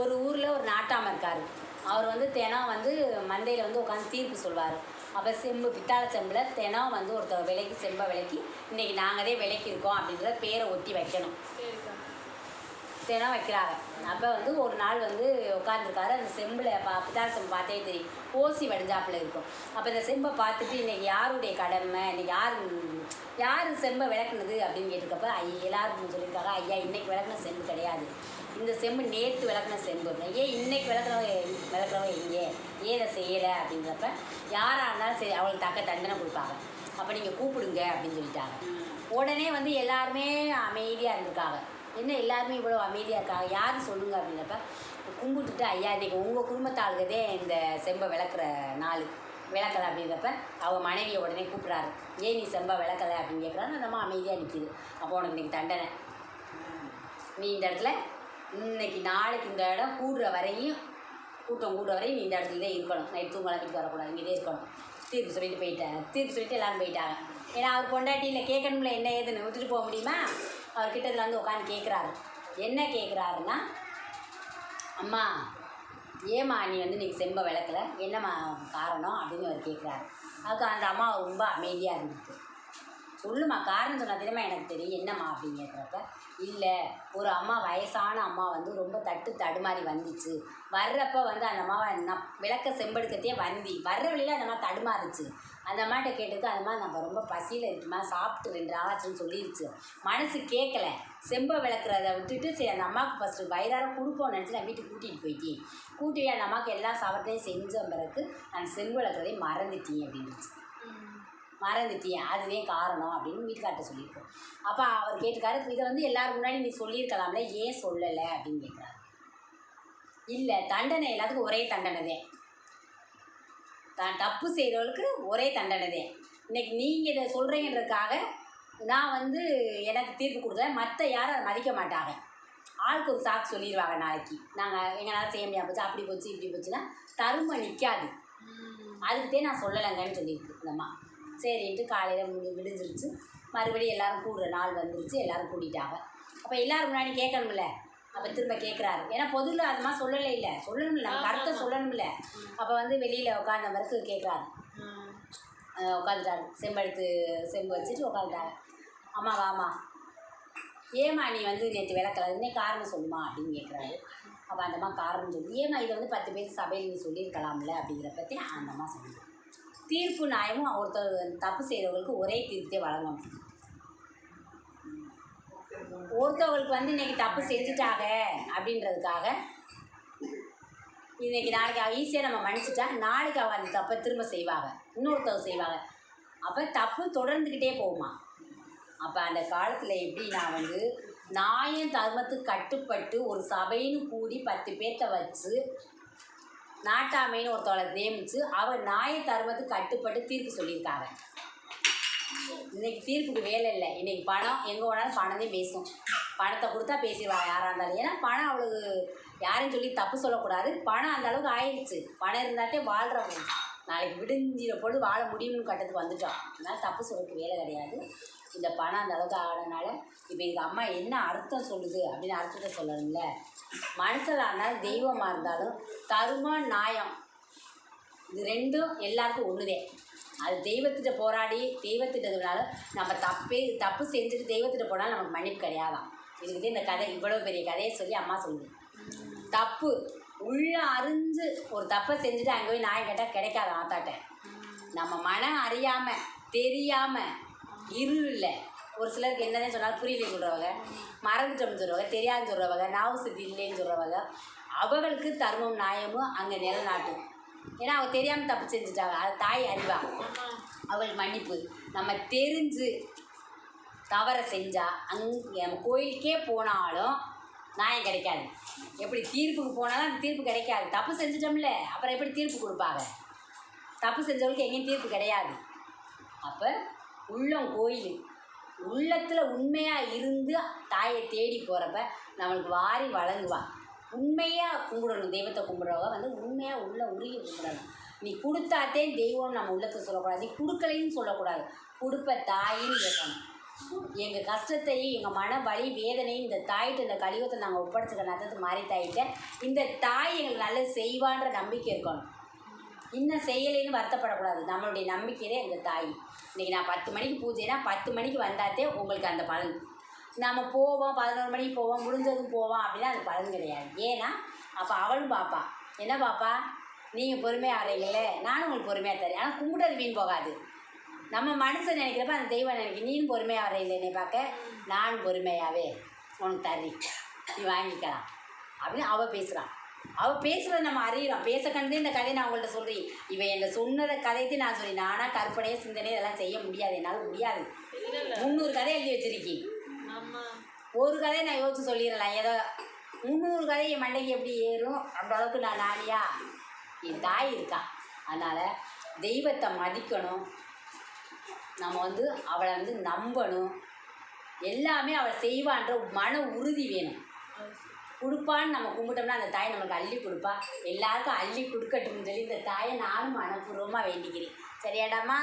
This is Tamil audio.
ஒரு ஊரில் ஒரு நாட்டாமல் இருக்கார். அவர் வந்து தினம் வந்து மந்தையில் வந்து உட்காந்து தீர்ப்பு சொல்வார். அப்போ செம்பு பித்தாள செம்பில் தினம் வந்து ஒருத்தர் விலைக்கு செம்பை விலைக்கு இன்றைக்கி நாங்கள் தான் விலைக்கு இருக்கோம் அப்படின்ற பேரை ஒட்டி வைக்கணும். தினம் வைக்கிறாங்க. அப்போ வந்து ஒரு நாள் வந்து உட்காந்துருக்காரு அந்த செம்பில் பா பித்தாளை செம்பு பார்த்தே தெரியும். ஓசி வடிஞ்சாப்புல இருக்கும். அப்போ இந்த செம்பை பார்த்துட்டு இன்னைக்கு யாருடைய கடமை? இன்னைக்கு யார் யார் செம்பை விளக்குனது அப்படின்னு கேட்டிருக்கப்ப ஐ எல்லாரும் சொல்லியிருக்காங்க ஐயா இன்னைக்கு விளக்குன செம்பு கிடையாது. இந்த செம்பு நேற்று விளக்குன செம்பு. ஏன் இன்னைக்கு விளக்குறவங்க விளக்குறவங்க எங்கே? ஏன் இதை செய்யலை? அப்படின்றப்ப யாராக இருந்தாலும் சரி அவங்களுக்கு தக்க தண்டனை கொடுப்பாங்க. அப்போ நீங்கள் கூப்பிடுங்க அப்படின்னு சொல்லிட்டாங்க. உடனே வந்து எல்லாருமே அமைதியாக இருந்திருக்காங்க. என்ன எல்லாருமே இவ்வளோ அமைதியாக இருக்காங்க? யார் சொல்லுங்க அப்படின்னப்ப கும்பிட்டுட்டு ஐயா இன்றைக்கி உங்கள் குடும்பத்தாளுக்குதே இந்த செம்பை விளக்குற நாள் விளக்கலை அப்படின்றப்ப அவள் மனைவியை உடனே கூப்பிட்றாரு. ஏன் நீ செம்பா விளக்கலை? அப்படின்னு கேட்குறாரு நம்ம அமைதியாக நிற்கிது அப்போ உனக்கு தண்டனை. நீ இந்த இடத்துல இன்னைக்கு நாளைக்கு இந்த இடம் கூடுற வரையும் கூட்டம் கூடுற வரையும் நீ இந்த இடத்துல தான் இருக்கணும். நைட் தூங்கலாம் வீட்டுக்கு வரக்கூடாது. இங்கே இருக்கணும். தீர்ப்பு சொல்லிட்டு போயிட்டாங்க தீர்ப்பு சொல்லிட்டு எல்லாரும் போயிட்டாங்க. ஏன்னா அவர் பொண்டாட்டியில் கேட்கணும்ல என்ன ஏதுன்னு? விட்டுட்டு போக முடியுமா? அவர் கிட்டத்தில் வந்து உட்காந்து கேட்குறாரு என்ன கேட்குறாருன்னா அம்மா ஏம்மா நீ வந்து நீங்கள் செம்ப விளக்கல? என்னம்மா காரணம்? அப்படின்னு அவர் கேட்குறாரு அதுக்கு அந்த அம்மா ரொம்ப அமைதியாக இருந்துச்சு. சொல்லுமா காரணம் சொன்னா தெரியுமா எனக்கு தெரியும். என்னம்மா? அப்படின்னு கேட்குறப்ப இல்லை ஒரு அம்மா வயசான அம்மா வந்து ரொம்ப தட்டு தடுமாறி வந்துச்சு. வர்றப்போ வந்து அந்த அம்மாவை நான் விளக்க செம்பெடுக்கத்தையே வந்தி. வர்ற வழியில் அந்த அம்மா தடுமாறுச்சு. அந்த அம்மாட்ட கேட்டதுக்கு அந்த மாதிரி நம்ம ரொம்ப பசியில் இருக்குமா சாப்பிட்டு ரெண்டு ஆச்சுன்னு சொல்லிருச்சு. மனசு கேட்கல செம்பை விளக்குறத விட்டுட்டு சரி அந்த அம்மாவுக்கு ஃபஸ்ட்டு வயிறார கொடுப்போம் நினச்சி நான் வீட்டுக்கு கூட்டிகிட்டு போயிட்டேன். கூட்டி அந்த அம்மாவுக்கு எல்லா சாப்பிட்டையும் செஞ்ச பிறகு நான் செம்பு விளக்குறதையும் மறந்துட்டேன் அப்படின்னுச்சு. மறந்துட்டியே அதுவே காரணம் அப்படின்னு வீட்டுக்கார்ட்ட சொல்லியிருக்கோம் அப்போ அவர் கேட்டுக்காரு இதை வந்து எல்லாரும் முன்னாடி நீ சொல்லியிருக்கலாம்ல ஏன் சொல்லலை? அப்படின்னு கேட்குறாரு. இல்லை தண்டனை எல்லாத்துக்கும் ஒரே தண்டனை தான் தான் தப்பு செய்கிறவளுக்கு ஒரே தண்டனை இன்றைக்கி இன்னைக்கு நீங்கள் இதை சொல்கிறீங்கன்றதுக்காக நான் வந்து எனக்கு தீர்ப்பு கொடுக்கல. மற்ற யாரும் அதை மதிக்க மாட்டாங்க. ஆளுக்கு ஒரு சாக்கு சொல்லிடுவாங்க நாளைக்கு. நாங்கள் எங்களால் செய்ய முடியாது போச்சு அப்படி போச்சு இப்படி போச்சுன்னா தருமை நிற்காது அதுக்குதே நான் சொல்லலைங்கன்னு சொல்லியிருக்கு இந்த அம்மா. சரின்ட்டு காலையில் முடி விடிஞ்சிருச்சு. மறுபடியும் எல்லோரும் கூடுற நாள் வந்துருச்சு. எல்லோரும் கூட்டிட்டாங்க. அப்போ எல்லோரும் முன்னாடி கேட்கணும்ல? அப்போ திரும்ப கேட்குறாரு ஏன்னா பொதுவில் அது மாதிரி சொல்லலை இல்லை. சொல்லணும்ல. நம்ம கருத்தை சொல்லணும்ல. அப்போ வந்து வெளியில் உட்காந்த பிறகு கேட்குறாரு உட்காந்துட்டாரு செம்பெடுத்து செம்பு வச்சுட்டு உட்காந்துட்டாங்க அம்மா வாமா ஏம்மா நீ வந்து நேற்று விளக்கல. இன்னைக்கு காரணம் சொல்லுமா அப்படின்னு கேட்குறாரு அப்போ அந்த அம்மா காரணம் சொல்லி ஏம்மா இதை வந்து பத்து பேர் சபையில் நீ சொல்லியிருக்கலாம்ல அப்படிங்கிற பற்றி அந்த அம்மா சொல்லுது தீர்ப்பு நியாயமும் ஒருத்தர் தப்பு செய்கிறவங்களுக்கு ஒரே தீர்ப்பே வழங்கணும். ஒருத்தவங்களுக்கு வந்து இன்னைக்கு தப்பு செஞ்சுட்டாங்க அப்படின்றதுக்காக இன்றைக்கி நாளைக்கு அவள் ஈஸியாக நம்ம மன்னிச்சிட்டா நாளைக்கு அவள் அந்த தப்பை திரும்ப செய்வாங்க. இன்னொருத்தவங்க செய்வாங்க. அப்போ தப்பு தொடர்ந்துக்கிட்டே போகுமா? அப்போ அந்த காலத்தில் எப்படி நான் வந்து நாயம் தர்மத்துக்கு கட்டுப்பட்டு ஒரு சபைன்னு கூடி பத்து பேர்த்த வச்சு நாட்டாமைன்னு ஒருத்தவளை நியமித்து அவள் நாய தர்மத்துக்கு கட்டுப்பட்டு தீர்ப்பு சொல்லியிருக்காங்க. இன்னைக்கு தீர்ப்புக்கு வேலை இல்லை. இன்னைக்கு பணம் எங்கே வேணாலும் பணமே பேசும் பணத்தை கொடுத்தா பேசிடுவாங்க யாராக இருந்தாலும். ஏன்னா பணம் அவளுக்கு யாரையும் சொல்லி தப்பு சொல்லக்கூடாது. பணம் அந்த அளவுக்கு ஆயிடுச்சு. பணம் இருந்தாட்டே வாழ்கிறவங்க நாளைக்கு விடுஞ்சிற பொழுது வாழ முடியும்னு கட்டத்துக்கு வந்துட்டோம். அதனால் தப்பு சொல்றதுக்கு வேலை கிடையாது. இந்த பணம் அந்த அளவுக்கு ஆனதுனால இப்போ எங்கள் அம்மா என்ன அர்த்தம் சொல்லுது அப்படின்னு அர்த்தத்தை சொல்லணும்ல. மனுஷனாக இருந்தாலும் தெய்வமாக இருந்தாலும் தருமம் நியாயம். இது ரெண்டும் எல்லாருக்கும் ஒன்றுதே அது தெய்வத்திட்ட போராடி தெய்வத்திட்டதுனால நம்ம தப்பே தப்பு செஞ்சுட்டு தெய்வத்திட்ட போனால் நமக்கு மன்னிப்பு கிடையாதான் இதுக்கிட்டே இந்த கதை இவ்வளோ பெரிய கதையை சொல்லி அம்மா சொல்லுது. தப்பு. உள்ள அறிஞ்சு ஒரு தப்பை செஞ்சுட்டு அங்கே போய் நாயம் கேட்டால் கிடைக்காது ஆத்தாட்ட. நம்ம மனம் அறியாமல் தெரியாமல் இரு இல்லை. ஒரு சிலருக்கு என்னதான் சொன்னாலும் புரியலைன்னு சொல்கிறவங்க மறந்துட்டோம்னு சொல்கிறவங்க தெரியாதுன்னு சொல்கிறவங்க நாவு இல்லைன்னு சொல்கிறவங்க அவர்களுக்கு தர்மம் நியாயமும் அங்கே நிலநாட்டும். ஏன்னா அவள் தெரியாமல் தப்பு செஞ்சுட்டாங்க. அது தாய் அறிவா. அவள் மன்னிப்பு. நம்ம தெரிஞ்சு தவறை செஞ்சால் அங்கே நம்ம கோயிலுக்கே போனாலும் நியாயம் கிடைக்காது. எப்படி தீர்ப்புக்கு போனாலும் அந்த தீர்ப்பு கிடைக்காது. தப்பு செஞ்சிட்டோம்ல அப்புறம் எப்படி தீர்ப்பு கொடுப்பாங்க? தப்பு செஞ்சவங்களுக்கு எங்கேயும் தீர்ப்பு கிடையாது. அப்போ உள்ளம் கோயில். உள்ளத்தில் உண்மையாக இருந்து தாயை தேடி போகிறப்ப நம்மளுக்கு வாரி வழங்குவாள் உண்மையாக கும்பிடணும். தெய்வத்தை கும்பிட்றவங்க வந்து உண்மையாக உள்ள உருகி கும்பிடணும். நீ கொடுத்தாத்தே தெய்வம் நம்ம உள்ளத்தை சொல்லக்கூடாது. நீ கொடுக்கலைன்னு சொல்லக்கூடாது. கொடுப்ப தாயின்னு கேட்கணும். எங்கள் கஷ்டத்தையும் எங்கள் மன வலி வேதனையும் இந்த தாயிட்ட இந்த கலியுகத்தை நாங்கள் ஒப்படைச்சுக்க நத்தத்து மாறி தாயிட்ட இந்த தாய் எங்களுக்கு நல்லது செய்வான்ற நம்பிக்கை இருக்கணும். இன்னும் செய்யலைன்னு வருத்தப்படக்கூடாது. நம்மளுடைய நம்பிக்கையிலே எங்கள் தாய். இன்றைக்கி நான் பத்து மணிக்கு பூஜைனா பத்து மணிக்கு வந்தாத்தே உங்களுக்கு அந்த பலன். நம்ம போவோம் பதினோரு மணிக்கு போவோம் முடிஞ்சதும் போவோம் அப்படின்னா அது பலன் கிடையாது. ஏன்னா அப்போ அவளும் பாப்பா. என்ன பாப்பா? நீங்கள் பொறுமையாக ஆடுறீங்களே நானும் உங்களுக்கு பொறுமையாக தரேன். ஆனால் கும்பிட்டது வீண் போகாது. நம்ம மனுஷன் நினைக்கிறப்ப அந்த தெய்வம் நினைக்க நீயும் பொறுமையாக வரையில என்னை பார்க்க? நானும் பொறுமையாகவே உனக்கு தர்றேன். நீ வாங்கிக்கலாம். அப்படின்னு அவள் பேசுகிறான் அவள் பேசுகிறத நம்ம அறியிறோம். பேச கண்டதே இந்த கதையை நான் உங்கள்கிட்ட சொல்கிறேன் இவன் என்னை சொன்னதை கதையத்தை நான் சொல்லி நானாக கற்பனையே சிந்தனை இதெல்லாம் செய்ய முடியாது. என்னால் முடியாது. முந்நூறு கதை எழுதி வச்சிருக்கி ஆமா ஒரு கதையை நான் யோசிச்சு சொல்லிடலாம் ஏதோ முந்நூறு கதை என் மண்டைக்கு எப்படி ஏறும்? அந்த அளவுக்கு நான் நாடியா என் தாய் இருக்கா. அதனால் தெய்வத்தை மதிக்கணும். நம்ம வந்து அவளை வந்து நம்பணும். எல்லாமே அவள் செய்வான்ற மன உறுதி வேணும். கொடுப்பான்னு நம்ம கும்பிட்டோம்னா அந்த தாய் நமக்கு அள்ளி கொடுப்பா. எல்லாருக்கும் அள்ளி கொடுக்கட்டும்னு சொல்லி இந்த தாயை நானும் மனப்பூர்வமாக வேண்டிக்கிறேன். சரியாடாமா?